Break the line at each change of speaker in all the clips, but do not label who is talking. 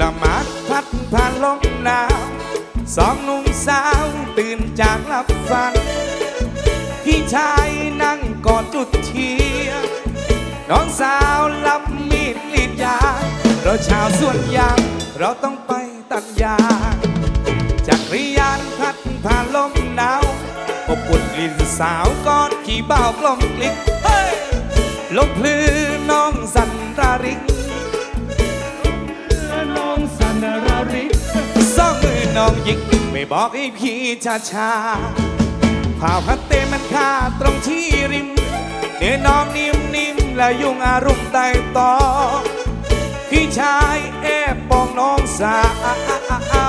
ละมาดพัดผ่านลมหนาวสองหนุ่มสาวตื่นจากหลับฝัน พี่ชายนั่งกอดจุดเทียนน้องสาวรับมีดกรีดยา เราชาวสวนยาง เราต้องไปตัดยางจักรยานพัดผ่านลมหนาวอบอุ่นกลิ่นสาวกอดขี่เบ้ากลมกลิกเฮ้ยลมพลือน้อง
อง
มือน้องหยิกไม่บอกให้พี่ช้าช้าๆผ่าพัดเตมันคาตรงที่ริม เนื้อน้องนิ่มนิ่มๆและยุงอารมณ์ใต้ต่อพี่ชายแอบปองน้องสา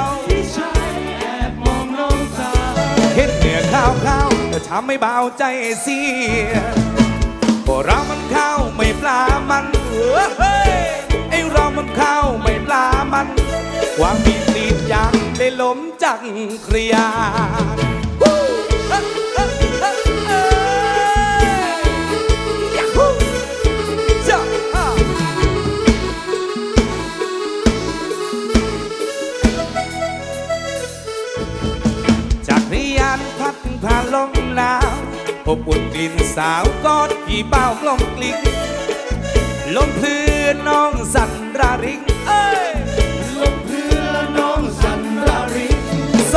ว
พี่ชายแอบมองน้องสาว
เห็นเหนือข้าวข้าวแต่ทำไม่เบาใจเสียพวกเรามันข้าวไม่ปลามันเฮ้ยไอเรามันข้าวไม่ปลามันความมีตีดยาง ได้ล้มจักเครียดจาอ่าจากริยนพัดผ่านลมหนาวอบอุ่นกลิ่นสาวกอดพี่เป้ากลมกลิ่นลมพลือน้องสั่นราริง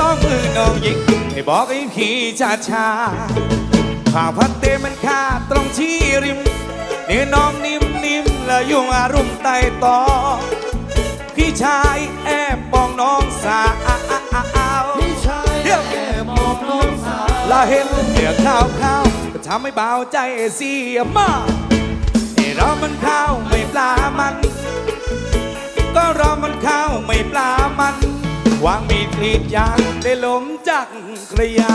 อ
ง
มือน้องยิงให้บอกให้พี่ชาชาๆผ่าพัดเตมันคาตรงที่ริมเนื้อน้องนิ่มนิ่มและยุงอารมณ์ใต้ต่อพี่ชายแอบปองน้องสาว
พี่ชายแอบมองน้องสาว
ลาเห็นเหนือข้าวข้าวก็ทำให้เบาใจเสียมาไอ้เรามันข้าวไม่ปลามัน ก็เรามันข้าวไม่ปลา วางมีดกรีดยางได้ล้มจากกระยา